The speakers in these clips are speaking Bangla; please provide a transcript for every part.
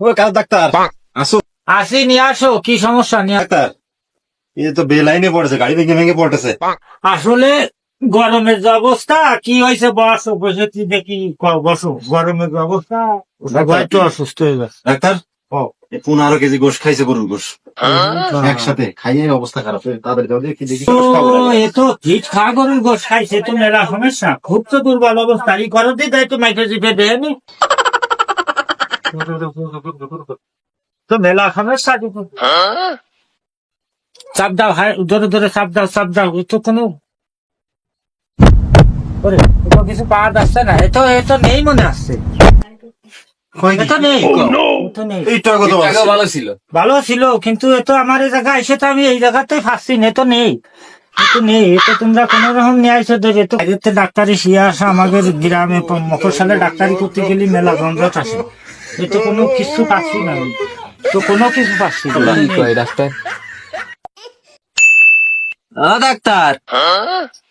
ও কাজ ডাক্তার? আসো। আসি নিয়ে আসো কি সমস্যা? নিয়ে ডাক্তার এই তো বেলাইনে পড়েছে গাড়ি ভেঙে ভেঙে পড়তেছে আসলে গরমের যে অবস্থা কি হয়েছে বসো? বসে দেখি বসো। গরমের যে অবস্থা সবাই তো অসুস্থ হয়ে গেছে। ডাক্তার ও। পনেরো কেজি গোশ খাইছে গরুর গোশ। একসাথে খাইয়ে অবস্থা খারাপ তাদের যাও দেখি দেখি গোশ। এ তো ঠিক খা গরুর গোস খাইছে তো মেলা সমস্যা। খুব তো দুর্বল অবস্থা এই করো দিয়ে দেয় তো মাইকে চিপে দেয়নি। তো মেলা। চাপ দাও ধরে ধরে চাপ দাও চাপ দাও তো কোনো কিছু না এ তো এ তো নেই মনে আসছে ভালো ছিল কিন্তু এ আমার এই জায়গা তো আমি এই জায়গাতেই ফাঁসছি এ তো নেই তোমরা ডাক্তারি শিয়া আসা আমাদের গ্রামে মফস্বলে ডাক্তারি করতে গেলে মেলা গঞ্জট আসে তো কোনো কিছু পাচ্ছি না। আমি। তো কোনো কিছু পাচ্ছি না। কি ডাক্তার? ও ডাক্তার।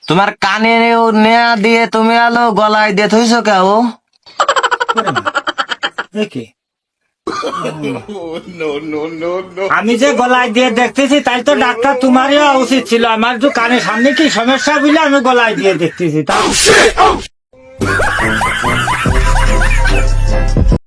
তোমার কানে ও নেয়া দিয়ে তুমি আলো গলায় দিয়ে থইছো কে ও? আমি যে গলায় দিয়ে দেখতেছি তাই তো ডাক্তার তোমারই উচিত ছিল। আমার তো কানের সামনে কি সমস্যা বুঝলে আমি গলায় দিয়ে দেখতেছি। তা